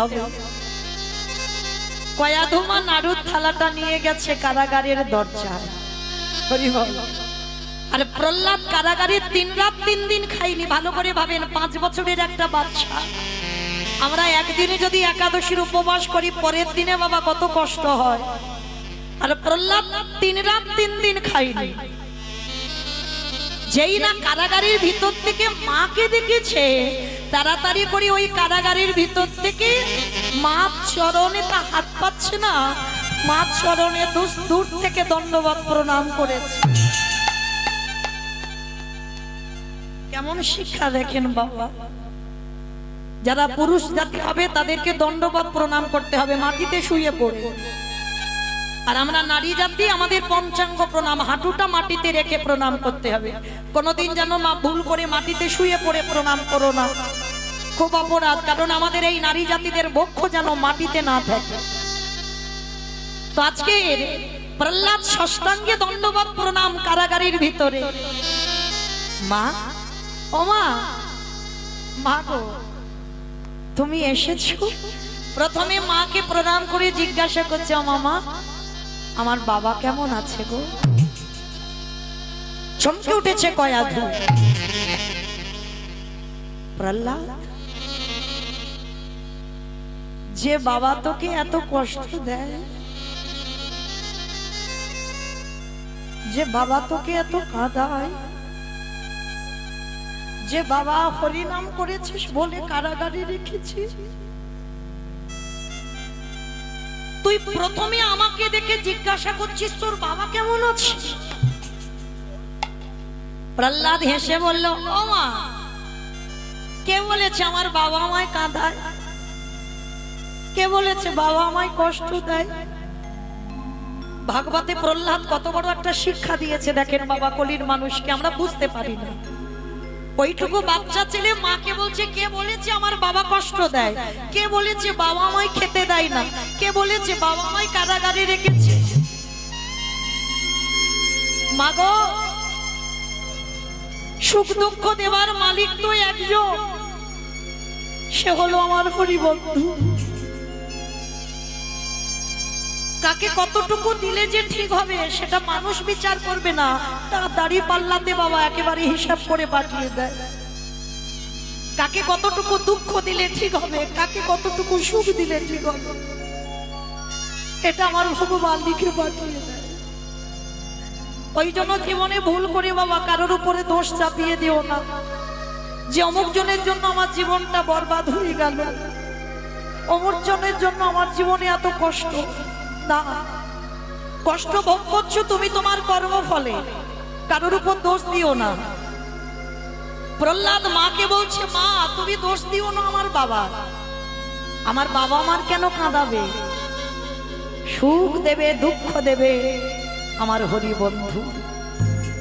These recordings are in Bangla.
করতে হবে। কয়াধুমা নাড়ুর থালাটা নিয়ে গেছে কারাগারের দরজায়। আর প্রহ্লাদ কারাগারে তিন রাত তিন দিন খাইনি ভালো করে ভাবেন পাঁচ বছরের একটা বাচ্চা। আমরা একদিনে যদি একাদশীর উপবাস করি পরের দিনে বাবা কত কষ্ট হয়। আর প্রহ্লাদ তিন রাত তিন দিন খাইনি। যেই না কারাগারের ভিতর থেকে মাকে দেখেছে তাড়াতাড়ি করে ওই কারাগারের ভিতর থেকে মা চরণে তা হাত পাচ্ছে না। মা চরণে দূর থেকে দণ্ডবাদ প্রণাম করেছে। কেমন শিক্ষা দেখেন বাবা। যারা পুরুষ জাতি হবে তাদেরকে দণ্ডবাদ প্রণাম করতে হবে, মাটিতে শুয়ে পড়ে। আর আমরা নারী জাতি, আমাদের পঞ্চাঙ্গ প্রণাম, হাঁটুটা মাটিতে রেখে প্রণাম করতে হবে। কোনোদিন যেন মা ভুল করে মাটিতে শুয়ে পড়ে প্রণাম করো না। খুব অপরাধ, কারণ আমাদের এই নারী জাতিদের বক্ষ যেন মাটিতে না থাকে। তো আজকে প্রহ্লাদ ষষ্ঠাঙ্গে দণ্ডবাদ প্রণাম কারাগারের ভিতরে। মা, ও মা মা গো, তুমি এসেছ? প্রথমে মাকে প্রণাম করে জিজ্ঞাসা করছে, "ও মামা আমার বাবা কেমন আছে গো? চমকে উঠেছে কয়াধু প্রহ্লাদ, যে বাবা তোকে এত কষ্ট দেয়, যে বাবা তোকে এত কাঁদায়, যে বাবা হরিনাম করেছিস বলে কারাগারে রেখেছিস তুই প্রথমে আমাকে দেখে জিজ্ঞাসা করছিস, তোর বাবা কেমন আছে? প্রহ্লাদ হেসে বলল, ও মা, কে বলেছে আমার বাবা আমায় কাঁদায়? কে বলেছে বাবা আমায় কষ্ট দেয়? ভাগবতে প্রহ্লাদ কত বড় একটা শিক্ষা দিয়েছে, দেখেন বাবা কলির মানুষকে, আমরা বুঝতে পারি না। ওইটুকু বাচ্চা ছেলে, মাকে বলছে, কে বলেছে আমার বাবা কষ্ট দেয়? কে বলেছে বাবা আমায় খেতে দেয় না? কে বলেছে বাবা আমায় কারাগারে রেখেছে? মাগো, সুখ দুঃখ দেবার মালিক তো একজন। সে হলো আমার হরিবন্ধু। কাকে কতটুকু দিলে যে ঠিক হবে সেটা মানুষ বিচার করবে না। তা দাড়ি পাল্লাতে বাবা একেবারে হিসাব করে পাঠিয়ে দেয়। কাকে কতটুকু দুঃখ দিলে ঠিক হবে, কাকে কতটুকু সুখ দিলে ঠিক হবে, এটা আমার ভগবান লিখে পাঠিয়ে দেয়। ওই জন্য জীবনে ভুল করে বাবা কারোর উপরে দোষ চাপিয়ে দিও না। যে অমুক জনের জন্য আমার জীবনটা বরবাদ হয়ে গেল, অমুক জনের জন্য আমার জীবনে এত কষ্ট। না কষ্ট ভোগ করছ তুমি তোমার কর্মফলে। কারোর উপর দোষ দিও না। প্রহ্লাদ মাকে বলছে, মা, তুমি দোষ দিও না আমার বাবা। আমার বাবা আমার কেন কাঁদাবে? সুখ দেবে, দুঃখ দেবে আমার হরি বন্ধু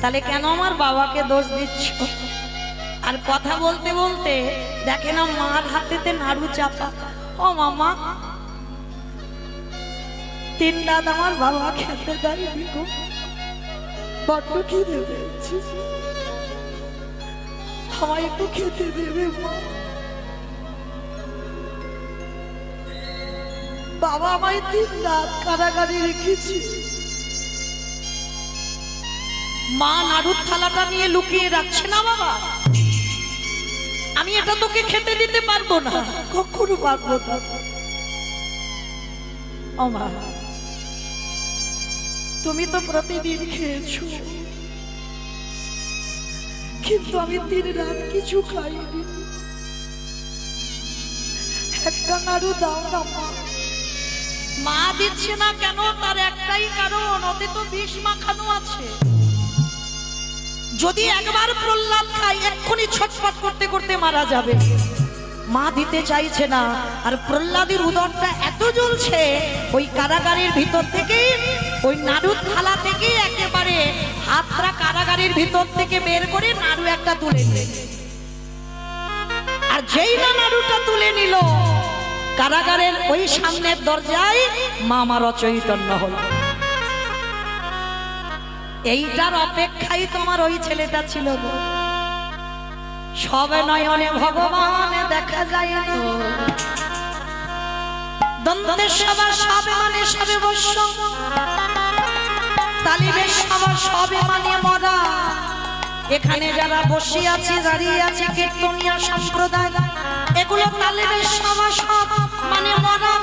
তাহলে কেন আমার বাবাকে দোষ দিচ্ছ? আর কথা বলতে বলতে দেখে না মার হাতেতে নাড়ু চাপা। ও মামা তিন রাত আমার বাবা খেতে দেয়নি গো। বড্ড খিদে পেয়েছি। আমায় একটু খেতে দেবে মা। বাবা আমায় তিন রাত কারাগারে রেখেছি। মা নাড়ুর থালাটা নিয়ে লুকিয়ে রাখছে না বাবা। আমি এটা তোকে খেতে দিতে পারব না। কখনো পারব না। মা। তুমি তো প্রতিদিন খেয়েছো। কিন্তু আমি দিন রাত কিছু খাইনি। একটা নাড়ু দাও না, মা। মা দিচ্ছে না কেন? তার একটাই কারণ ওতে তো বিষ মাখানো আছে। যদি একবার প্রহ্লাদ খাই এক্ষুনি ছটফট করতে করতে মারা যাবে। মা দিতে চাইছে না। আর প্রহ্লাদের উদরটা এত জ্বলছে, ওই কারাগারের ভিতর থেকে ওই নাড়ুর থালা থেকে একেবারে হাতটা কারাগারের ভিতর থেকে বের করে নাড়ু একটা তুলে আর যেই না নাড়ুটা তুলে নিল, কারাগারের ওই সামনের দরজায় মা আমার অচৈতন্য হলো। এইটার অপেক্ষাই তোমার ওই ছেলেটা ছিল গো। সবে নয়নে ভগবান দেখা যায় দন্তের সবার সবে মানে সবে বর্ষ তালিবের সবার সবে মানে মরা। এখানে যারা বসে আছে, দাঁড়িয়ে আছে, কীর্তনিয়া সম্প্রদায়, এগুলো তালিবের সবার সব মানে মরা।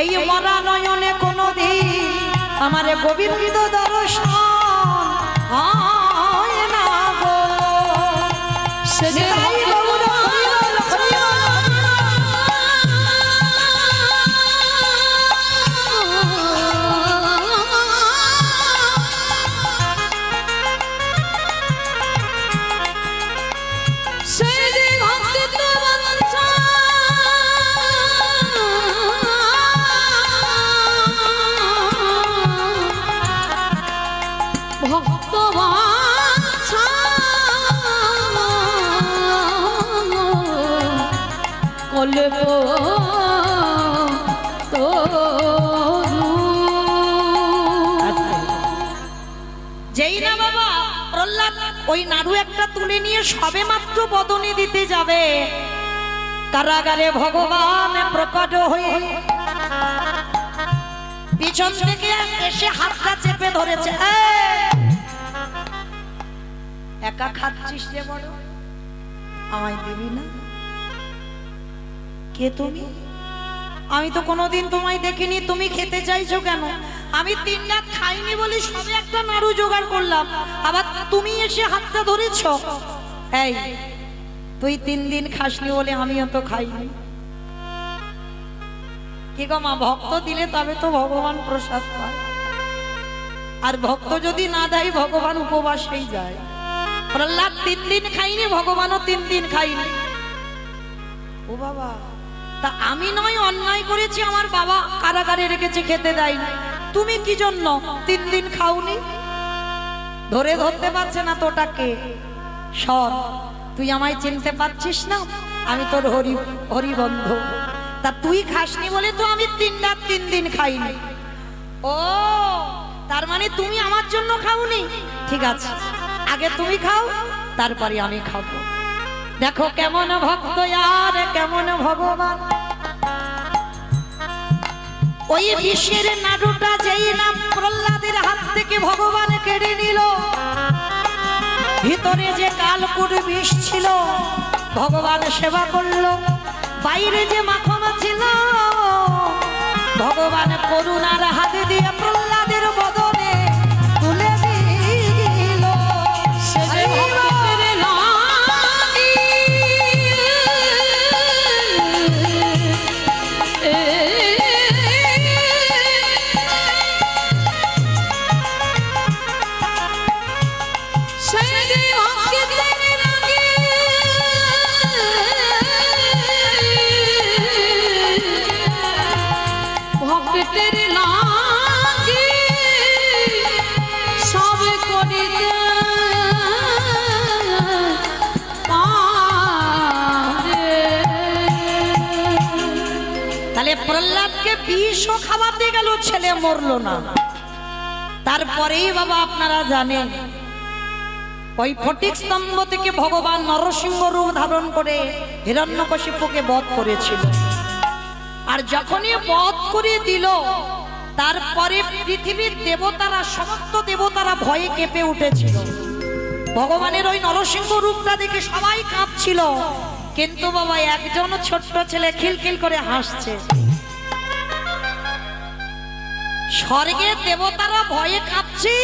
এই মরা নয়নে কোনো দিন আমার গোবিন্দ দর্শন নিতাই যেই না বাবা, প্রহ্লাদ, ওই নাড়ু একটা তুলে নিয়ে সবে মাত্র বদনে দিতে যাবে। কারাগারে ভগবান প্রকট হয়ে পিছন থেকে এসে হাতটা চেপে ধরেছে। একা খাচ্ছিস রে বড়? আমায় দিবি না? কে তুমি? আমি তো কোনোদিন তোমায় দেখিনি, তুমি খেতে চাইছো কেন? আমি তিন রাত খাইনি বলে সবে একটা নাড়ু জোগাড় করলাম, আবার তুমি এসে হাতটা ধরেছ? এই, তুই তিন দিন খাসনি বলে আমিও তো খাইনি। কি গো মা, ভক্ত দিলে তবে তো ভগবান প্রসাদ পায়। আর ভক্ত যদি না দেয়, ভগবান উপবাসেই যায়। প্রহ্লাদ তিন দিন খাইনি, ভগবানও তিন দিন খাইনি। ও বাবা। তা আমি নয়, অন্যায় করেছি, আমার বাবা কারাগারে রেখেছে, খেতে দেয়নি। তুমি কি জন্য তিন দিন খাওনি? ধরে ধরতে পারছে না তোটাকে। সর, তুই আমায় চিনতে পারছিস না? আমি তোর হরি, হরিবন্ধ। তা তুই খাসনি বলে তো আমি তিন রাত তিন দিন খাইনি। ও, তার মানে তুমি আমার জন্য খাওনি? ঠিক আছে, আগে তুমি খাও, তারপরে আমি খাব। দেখো কেমন ভক্ত আর কেমন ভগবান। ওই বিশ্বের নাড়ুটা যেই নাম প্রহ্লাদের হাত থেকে ভগবান কেড়ে নিল। ভিতরে যে কালকুট বিষ ছিল, ভগবান সেবা করল। বাইরে যে মাখনা ছিল, ভগবান করুণার হাতে দিয়ে প্রহ্লাদের তাহলে প্রহ্লাদকে বিষও খাওয়াতে গেল, ছেলে মরলো না। তারপরেই বাবা আপনারা জানেন, ওই ফটিক স্তম্ভ থেকে ভগবান নরসিংহ রূপ ধারণ করে হিরণ্যকশিপুকে বধ করেছিল। আর যখনই বধ করে দিল, তারপরে পৃথিবীর দেবতারা, সমস্ত দেবতারা ভয়ে কেঁপে উঠেছিল। ভগবানের ওই নরসিংহ রূপটা দেখে সবাই কাঁপছিল। কিন্তু বাবা, একজন ছোট্ট ছেলে খিলখিল করে হাসছে। স্বর্গের দেবতারা ভয়ে কাঁপছে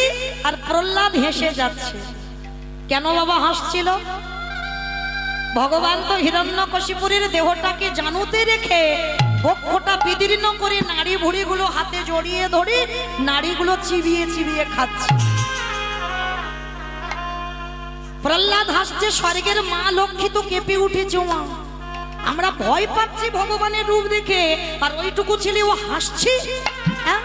আর প্রহ্লাদ হেসে যাচ্ছে। কেন বাবা হাসছিল? ভগবান তো হিরণ্যকশিপুরের দেহটাকে জানুতে রেখে বক্ষটা বিদীর্ণ করে নাড়ি ভুড়িগুলো হাতে জড়িয়ে ধরে নাড়িগুলো চিবিয়ে চিবিয়ে খাচ্ছে। প্রহ্লাদ হাসছে, স্বর্গের মা লক্ষ্মী তো কেঁপে উঠেছে মা আমরা ভয় পাচ্ছি ভগবানের রূপ দেখে, আর ওইটুকু ছেলে ও হাসছে? হ্যাঁ?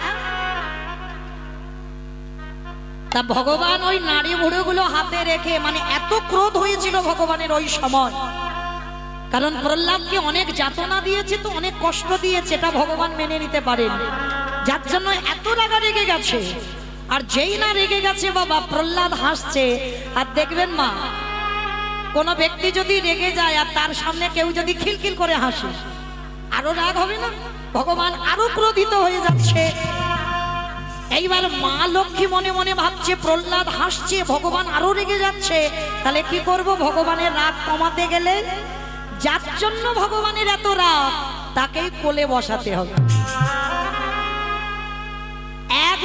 তা ভগবান ওই নারী বুড়োগুলো হাতে রেখে মানে এত ক্রোধ হয়েছিল ভগবানের ওই সময়। কারণ প্রহ্লাদকে অনেক যাতনা দিয়েছে তো, অনেক কষ্ট দিয়েছে, এটা ভগবান মেনে নিতে পারেন। যার জন্য এত রাগা রেগে গেছে। আর যেই না রেগে গেছে বাবা, প্রহ্লাদ হাসছে। আর দেখবেন মা, কোনো ব্যক্তি যদি রেগে যায় আর তার সামনে কেউ যদি খিলখিল করে হাসে, আরও রাগ হবে না? ভগবান আরও ক্রোধিত হয়ে যাচ্ছে। এইবার মা লক্ষ্মী মনে মনে ভাবছে, প্রহ্লাদ হাসছে, ভগবান আরও রেগে যাচ্ছে। তাহলে কি করব? ভগবানের রাগ কমাতে গেলে যার জন্য ভগবানের এত রাগ, তাকেই কোলে বসাতে হবে।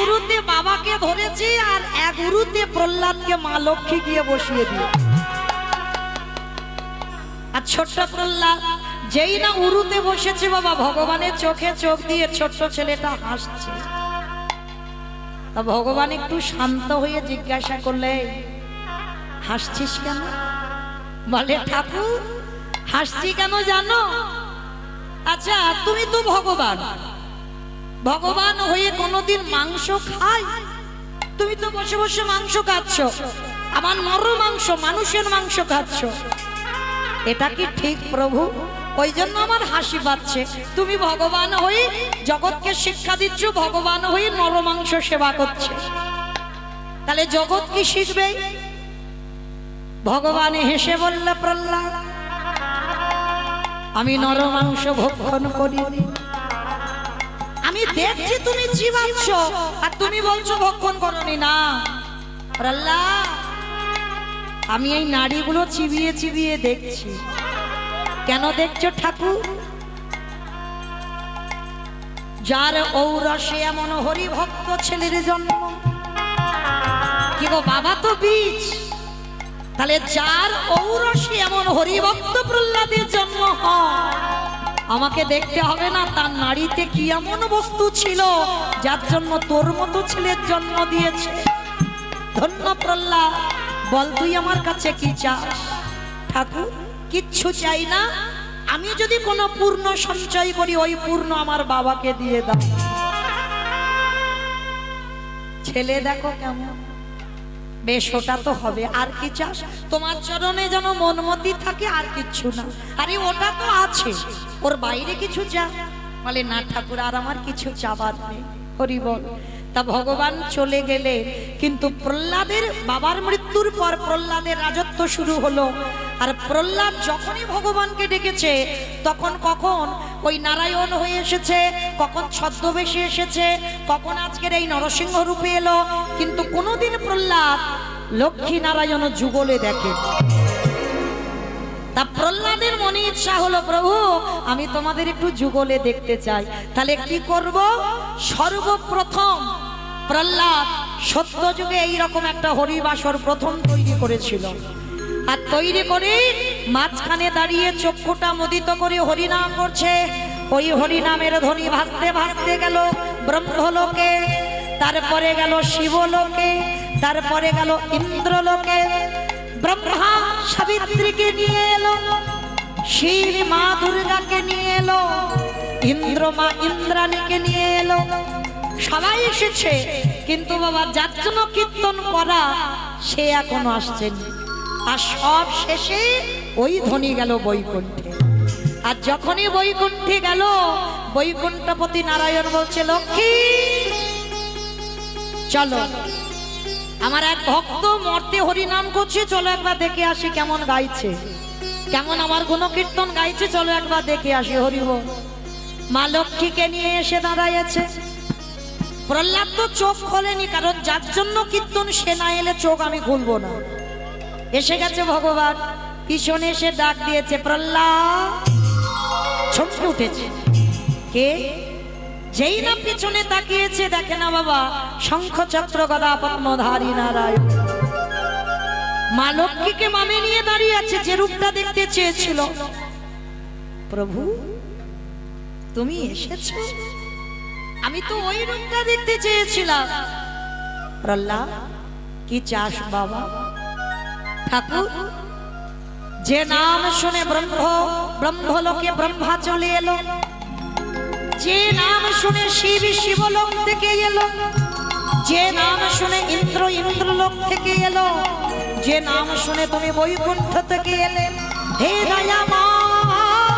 উরুতে বাবাকে ধরেছে আর এক উরুতে প্রহ্লাদকে মা লক্ষ্মী গিয়ে বসিয়ে দিয়ে আর ছোট্ট প্রহ্লাদ, যেই না উরুতে বসেছে বাবা, ভগবানের চোখে চোখ দিয়ে ছোট্ট ছেলেটা হাসছে। তা ভগবান একটু শান্ত হয়ে জিজ্ঞাসা করলে, হাসছিস কেন? বলে, ঠাকুর, হাসছি কেন জানো? আচ্ছা তুমি তো ভগবান। ভগবান হয়ে কোনোদিন মাংস খাই তুমি তো বসে বসে মাংস খাচ্ছ। আমার নর মাংস, মানুষের মাংস খাচ্ছ। এটা কি ঠিক প্রভু? ওই জন্য আমার হাসি পাচ্ছে। তুমি ভগবান হয়ে জগৎকে শিক্ষা দিচ্ছ, ভগবান হয়ে নরমাংস সেবা করছে। তাহলে জগৎ কি শিখবে? ভগবান হেসে বলল, প্রহ্লাদ, আমি নরমাংস ভক্ষণ করিনি আমি দেখছি তুমি চিবাচ্ছ আর তুমি বলছো ভক্ষণ করনি, না। প্রহ্লাদ আমি এই নারীগুলো চিবিয়ে চিবিয়ে দেখছি। কেন দেখছ ঠাকুর? যার ঔরসে এমন হরিভক্ত ছেলের জন্ম। কি গো, বাবা তো বীজ। তাহলে যার ঔরসে এমন হরিভক্ত প্রহ্লাদের জন্ম হয়। আমাকে দেখতে হবে না, তার নারীতে কি এমন বস্তু ছিল যার জন্য তোর মতো ছেলের জন্ম দিয়েছে? ধন্য প্রহ্লাদ, বল তুই আমার কাছে কি চাস? ঠাকুর, কিচ্ছু চাই না, আমি যদি কোনো পূর্ণ সঞ্চয় করি, ওই পূর্ণ আমার বাবাকে দিয়ে দাও। ছেলে দেখো কেমন। বেশ, ওটা তো হবে। আর কি চাস? তোমার চরণে যেন মনমতি থাকে, আর কিচ্ছু না। আরে, ওটা তো আছে। ওর বাইরে কিছু চা বলে, না ঠাকুর, আর আমার কিছু চাবার নেই। হরি বল। তা ভগবান চলে গেলে, কিন্তু প্রহ্লাদের বাবার মৃত্যুর পর প্রহ্লাদের রাজত্ব শুরু হলো। আর প্রহ্লাদ যখনই ভগবানকে ডেকেছে, তখন কখন ওই নারায়ণ হয়ে এসেছে, কখন ছদ্মবেশে এসেছে, কখন আজকের এই নরসিংহ রূপে এলো। কিন্তু কোনোদিন প্রহ্লাদ লক্ষ্মী নারায়ণ যুগলে দেখে। তা প্রহ্লাদের মনে ইচ্ছা হলো, প্রভু, আমি তোমাদের একটু যুগলে দেখতে চাই। তাহলে কি করব? সর্বপ্রথম প্রহ্লাদ সত্য যুগে এইরকম একটা হরিবাসর প্রথম তৈরি করেছিল। আর তৈরি করে মাঝখানে দাঁড়িয়ে চক্ষুটা মোদিত করে হরিনাম করছে। ওই হরিনামের ধ্বনি ভাসতে ভাসতে গেল ব্রহ্মলোকে, তারপরে গেল শিবলোকে, তারপরে গেল ইন্দ্রলোকে। ব্রহ্মা সাবিত্রীকে নিয়ে এলো, শিব মা দুর্গাকে নিয়ে এলো, ইন্দ্র মা ইন্দ্রাণীকে নিয়ে এলো। সবাই এসেছে, কিন্তু বাবা যার জন্য কীর্তন করা, সে এখনও আসছেনি। আর সব শেষে ওই ধ্বনি গেল বৈকুণ্ঠে। আর যখনই বৈকুণ্ঠে গেল, বৈকুণ্ঠপতি নারায়ণ বলছে, লক্ষ্মী, চলো। আমার এক ভক্ত মর্তে হরি নাম করছে, চলো একবার দেখে আসি কেমন গাইছে। কেমন আমার গুণ কীর্তন গাইছে, চলো একবার দেখে আসি হরিব মা লক্ষ্মীকে নিয়ে এসে দাঁড়াইছে প্রহ্লাদ তো চোখ খোলেনি, কারণ যার জন্য কীর্তন সে না এলে চোখ আমি খুলবো না। এসে গেছে ভগবান। পিছনে এসে ডাক দিয়েছে, প্রহ্লাদ। উঠেছে। কে? যেই না পিছনে তাকিয়েছে, দেখে না বাবা শঙ্খ চক্র গদা পদ্মধারী নারায়ণ। মা লক্ষ্মীকে মামে নিয়ে দাঁড়িয়ে আছে, যে রূপটা দেখতে চেয়েছিল। প্রভু, তুমি এসেছ? আমি তো ওই রূপটা দেখতে চেয়েছিলাম। প্রহ্লাদ, কি চাস বাবা? ঠাকুর, যে নাম শুনে ব্রহ্ম, ব্রহ্মলোকে ব্রহ্মা চলে এলো। যে নাম শুনে শিব শিবলোক থেকে এলো। যে নাম শুনে ইন্দ্র ইন্দ্রলোক থেকে এলো। যে নাম শুনে তুমি বৈকুণ্ঠ থেকে এলে। হে দয়াময়,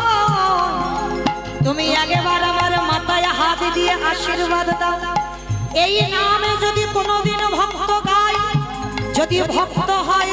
তুমি আগেবার আমার মাথায় হাত দিয়ে আশীর্বাদ দাও। এই নামে যদি কোনোদিন ভক্ত গায়, যদি ভক্ত হয়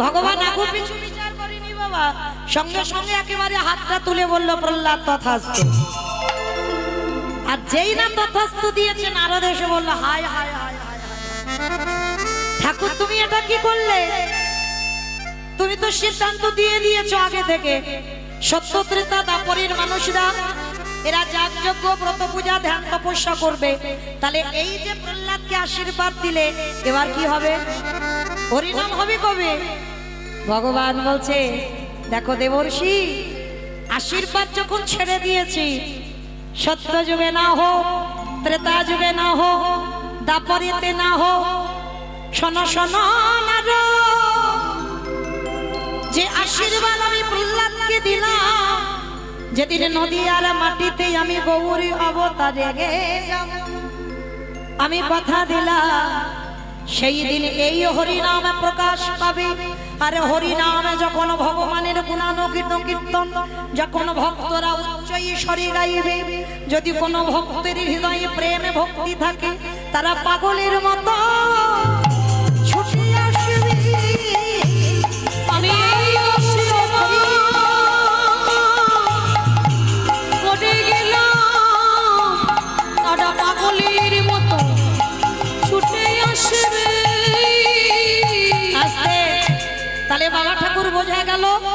হরিবাসরে সঙ্গে সঙ্গে একেবারে হাতটা তুলে বলল, প্রহ্লাদ তথাস্তু। আর যেই না তথাস্তু দিয়েছে, নারদ এসে বলল হায় হায় হায়। ঠাকুর, তুমি এটা কি করলে? তুমি তো সিদ্ধান্ত দিয়ে দিয়েছ আগে থেকে। সত্য ত্রেতা, দাপরের মানুষরা, এরা যাগযজ্ঞ, ব্রত পূজা, ধ্যান তপস্যা করবে। তাহলে এই যে প্রহ্লাদকে আশীর্বাদ দিলে, এবার কি হবে? হরিনাম হবে কবে? ভগবান বলছে, দেখো দেবর্ষি, আশীর্বাদ যখন ছেড়ে দিয়েছি, সত্য যুগে না হোক, ত্রেতা যুগে না হোক, দাপরিতে না হোক, শোন শোন। যে আশীর্বাদ আমি প্রহ্লাদকে দিলাম, যেদিন নদী আর মাটিতে আমি গৌরী অবতারে গে। আমি কথা দিলাম, সেই দিন এই হরিনাম প্রকাশ পাবে আর হরিনামে যখন ভগবানের গুণান কীর্তন, যখন ভক্তরা উচ্চ ঈশ্বরে গাইবে, যদি কোনো ভক্তের হৃদয়ে প্রেম ভক্তি থাকে, তারা পাগলের মতো বোঝা গেল।